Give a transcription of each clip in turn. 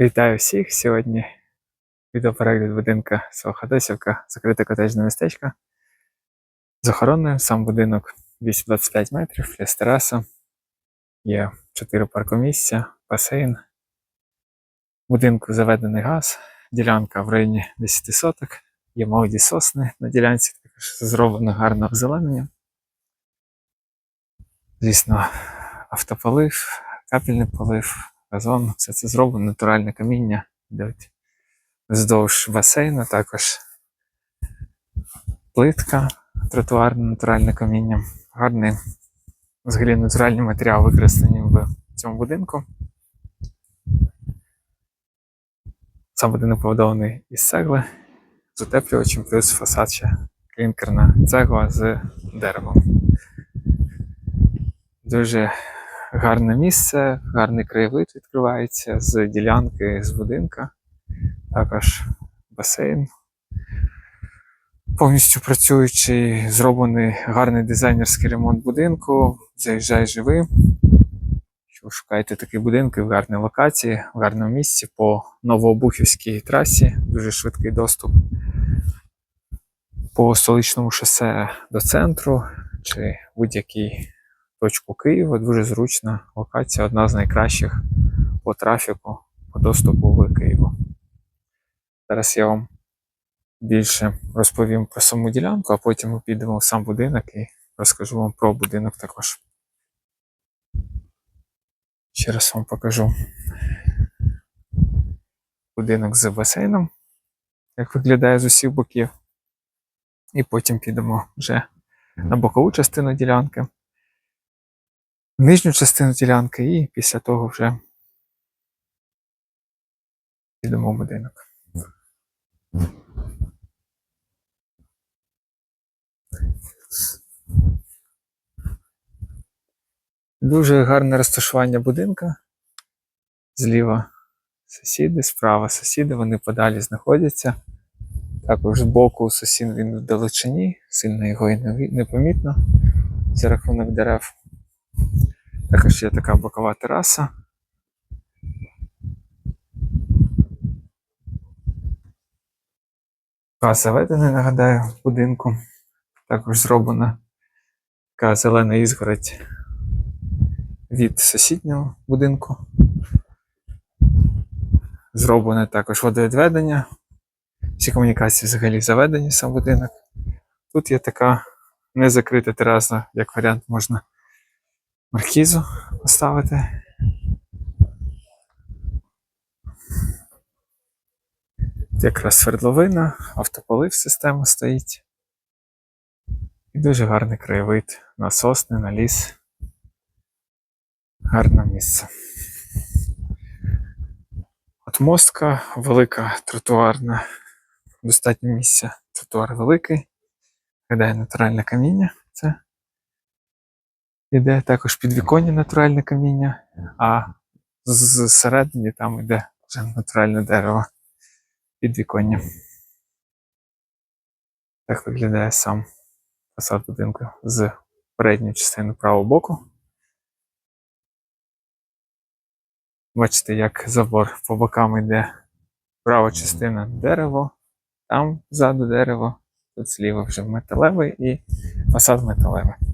Вітаю всіх! Сьогодні відеоперегляд будинка село Ходосівка, закрите котеджне містечко. З охороною сам будинок 225 метрів, є тераса, є 4 паркомісця, басейн. В будинку заведений газ, ділянка в районі 10 соток, є молоді сосни на ділянці, також зроблено гарне озеленення. Звісно, автополив, капельний полив, газон, все це зроблено, натуральне каміння йдуть вздовж басейну, також плитка, тротуарне натуральне каміння. Гарний взагалі натуральні матеріали використані в цьому будинку. Сам будинок побудований із цегли з утеплювачем, плюс фасад ще клінкерна цегла з деревом. Дуже гарне місце, гарний краєвид відкривається з ділянки з будинка. Також басейн. Повністю працюючий, зроблений гарний дизайнерський ремонт будинку. Заїжджай живи. Якщо шукаєте такі будинки в гарній локації, в гарному місці по Новообухівській трасі, дуже швидкий доступ по столичному шосе до центру чи будь-який точку Києва. Дуже зручна локація, одна з найкращих по трафіку, по доступу в Києву. Зараз я вам більше розповім про саму ділянку, а потім ми підемо в сам будинок і розкажу вам про будинок також. Ще раз вам покажу будинок з басейном, як виглядає з усіх боків. І потім підемо вже на бокову частину ділянки нижню частину ділянки і після того вже підемо в будинок. Дуже гарне розташування будинка. Зліва сусіди, справа сусіди, вони подалі знаходяться. Також з боку сусід він в далечині, сильно його і не, не помітно за рахунок дерев. Також є така бокова тераса. Газ заведений, нагадаю, в будинку. Також зроблена така зелена ізгородь від сусіднього будинку. Зроблене також водовідведення. Всі комунікації взагалі заведені сам будинок. Тут є така незакрита тераса, як варіант можна маркізу поставити. Тут якраз свердловина, автополив система стоїть. І дуже гарний краєвид на сосни, на ліс. Гарне місце. От мостка велика тротуарна, достатньо місця. Тротуар великий. Гадає натуральне каміння. Це Іде також підвіконня натуральне каміння, а зсередині там йде вже натуральне дерево підвіконня. Так виглядає сам фасад будинку з передньої частини правого боку. Бачите, як забор по бокам йде права частина дерево, там ззаду дерево, тут зліва вже металевий і фасад металевий.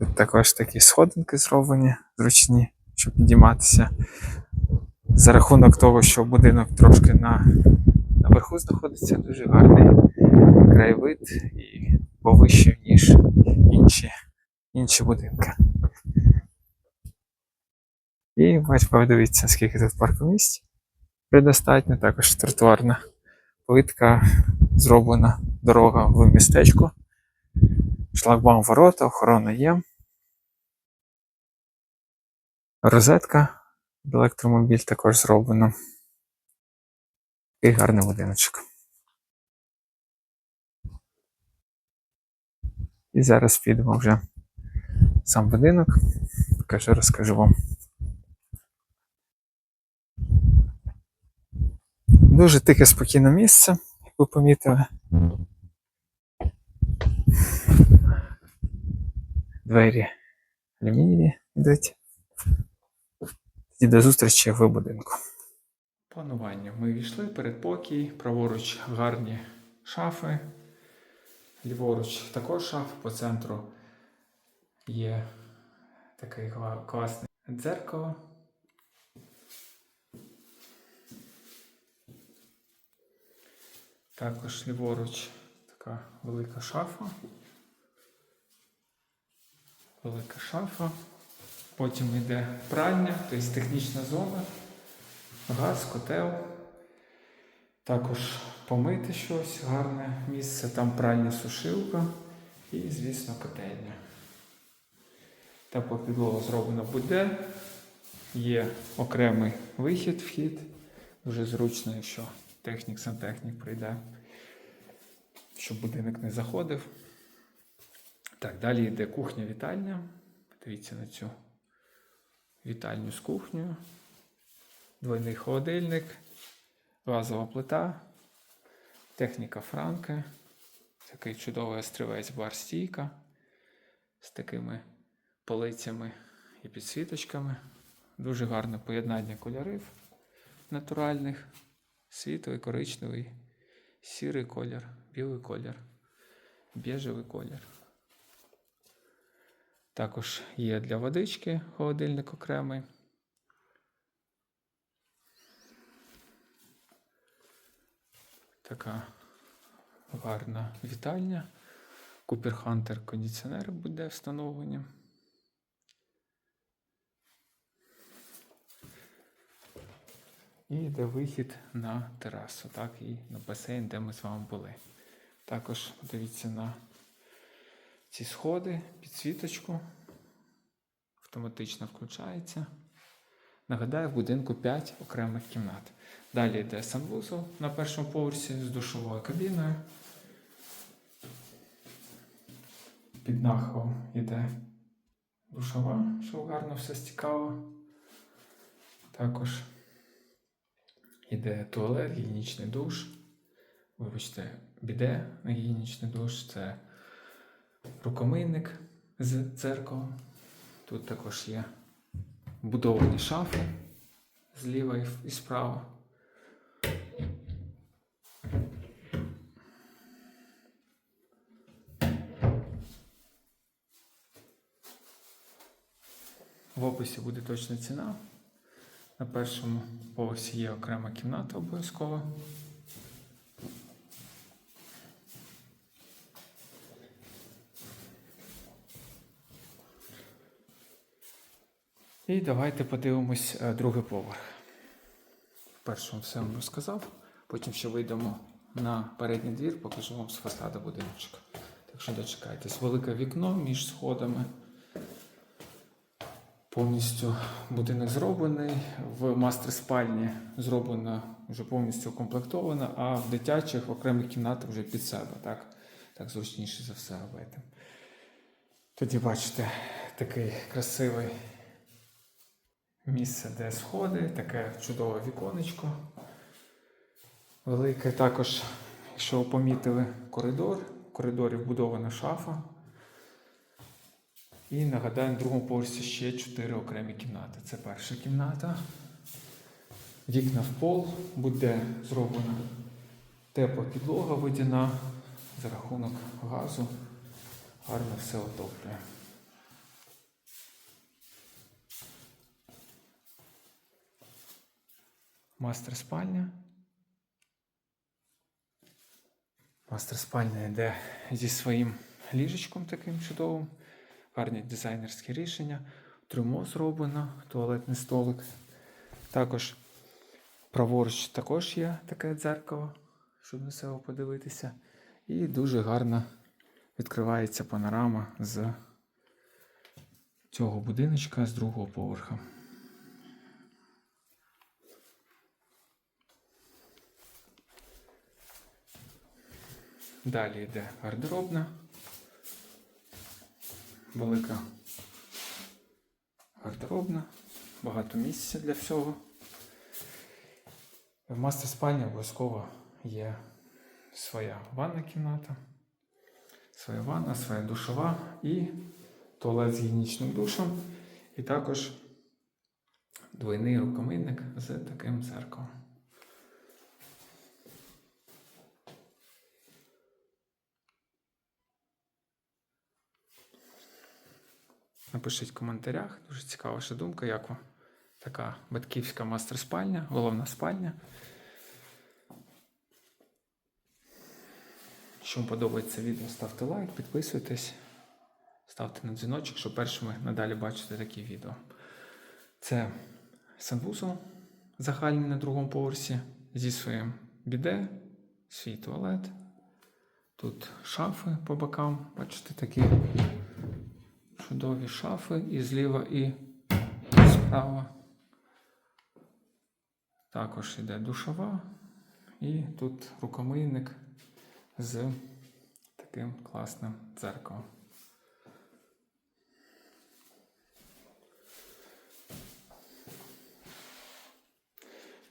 Тут також такі сходинки зроблені, зручні, щоб підійматися. За рахунок того, що будинок трошки на, наверху знаходиться, дуже гарний краєвид і повищив, ніж інші інші будинки. І бач, подивіться, скільки тут паркомісць предостатньо, також тротуарна плитка, зроблена дорога в містечко. Шлагбаум ворота, охорона є. Розетка в електромобіль також зроблено. І гарний будиночок. І зараз підемо вже сам будинок. Покажу, розкажу вам. Дуже тихе спокійне місце, як ви помітили. Двері алюмінієві йдуть. І до зустрічі в будинку. Планування. Ми війшли передпокій, праворуч гарні шафи, ліворуч також шафи, по центру є таке класне дзеркало. Також ліворуч така велика шафа. Велика шафа. Потім йде пральня, тобто технічна зона, газ, котел. Також помити щось, гарне місце, там пральня сушилка і, звісно, котельня. Підлогу зроблено буде. Є окремий вихід, вхід. Дуже зручно, якщо технік сантехнік прийде, щоб будинок не заходив. Так, далі йде кухня-вітальня. Дивіться на цю вітальню з кухнею. Двойний холодильник, газова плита, техніка Франки, такий чудовий острівець бар стійка з такими полицями і підсвіточками. Дуже гарне поєднання кольорів натуральних, світлий, коричневий, сірий колір, білий колір, біжевий колір. Також є для водички холодильник окремий. Така гарна вітальня. Купер Хантер кондиціонер буде встановлені. І йде вихід на терасу, так, і на басейн, де ми з вами були. Також подивіться на ці сходи, підсвіточку. Автоматично включається. Нагадаю, в будинку 5 окремих кімнат. Далі йде санвузол на першому поверсі з душовою кабіною. Під нахилом йде душова, щоб гарно все стікало. Також йде туалет, гігієнічний душ. Вибачте, біде на гігієнічний душ. Це рукомийник з дзеркалом. Тут також є будовані шафи зліва і справа. В описі буде точна ціна. На першому поверсі є окрема кімната обов'язково. І давайте подивимось е, другий поверх. Першому все вам розказав, потім ще вийдемо на передній двір, покажу вам з фасаду будиночка. Так що дочекайтесь. Велике вікно між сходами. Повністю будинок зроблений. В мастер спальні зроблено вже повністю укомплектовано, а в дитячих окремих кімнатах вже під себе. Так, так зручніше за все робити. Тоді бачите такий красивий місце, де сходи, таке чудове віконечко. Велике також, якщо ви помітили, коридор. В коридорі вбудована шафа. І нагадаю, на другому поверсі ще чотири окремі кімнати. Це перша кімната. Вікна в пол, буде зроблена тепла підлога водяна за рахунок газу. Гарно все отоплює. Мастер спальня. Мастер спальня йде зі своїм ліжечком таким чудовим. Гарні дизайнерські рішення. Трюмо зроблено, туалетний столик. Також праворуч також є таке дзеркало, щоб на себе подивитися. І дуже гарно відкривається панорама з цього будиночка з другого поверха. Далі йде гардеробна. Велика гардеробна, багато місця для всього. В мастер спальні обов'язково є своя ванна кімната, своя ванна, своя душова і туалет з гігієнічним душем. І також двойний рукомийник з таким зеркалом. Напишіть в коментарях. Дуже цікава ваша думка, як вам така батьківська мастер-спальня, головна спальня. Якщо вам подобається відео, ставте лайк, підписуйтесь, ставте на дзвіночок, щоб першими надалі бачити такі відео. Це санвузол загальний на другому поверсі зі своїм біде, свій туалет. Тут шафи по бокам, бачите, такі чудові шафи і зліва, і справа. Також йде душова, і тут рукомийник з таким класним дзеркалом.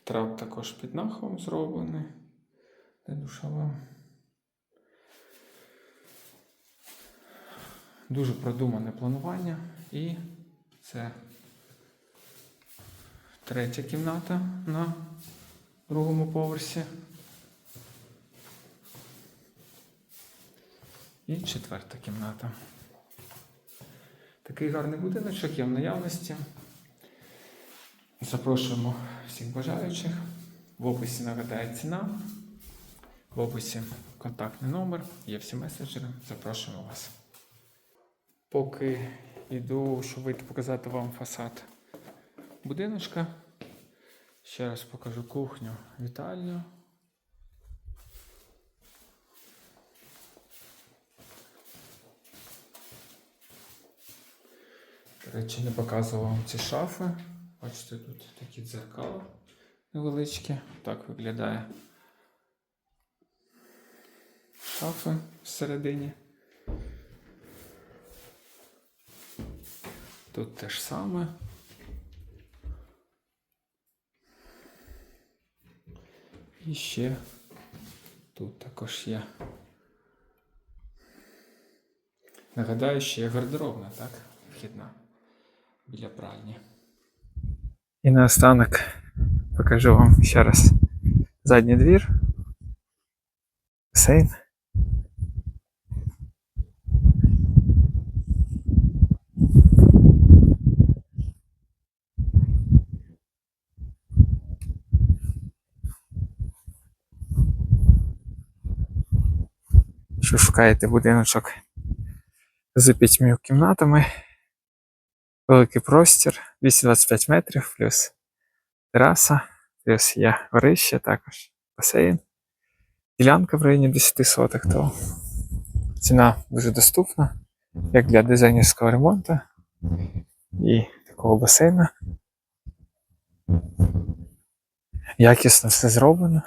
Трап також під нахилом зроблений, де душова. Дуже продумане планування і це третя кімната на другому поверсі. І четверта кімната. Такий гарний будиночок є в наявності. Запрошуємо всіх бажаючих. В описі нагадаю ціна. В описі контактний номер, є всі меседжери. Запрошуємо вас. Поки йду, вийти показати вам фасад будиночка. Ще раз покажу кухню, вітальню. До речі, не показував вам ці шафи. Бачите, тут такі дзеркала невеличкі. Так виглядає шафи всередині. Тут те ж саме. І ще тут також є. Нагадаю, ще є гардеробна, так? Вхідна біля пральні. І наостанок покажу вам ще раз задній двір. Басейн. Якщо шукаєте будиночок з п'ятьма кімнатами, великий простір, 225 метрів, плюс тераса, плюс є горище, також басейн, ділянка в районі 10 соток, то ціна дуже доступна, як для дизайнерського ремонту і такого басейна. Якісно все зроблено.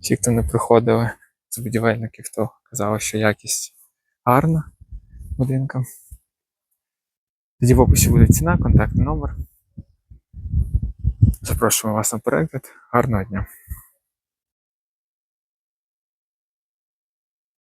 Ті, хто не приходили з будівельників, то казали, що якість гарна будинка. Тоді в описі буде ціна, контактний номер. Запрошуємо вас на перегляд. Гарного дня!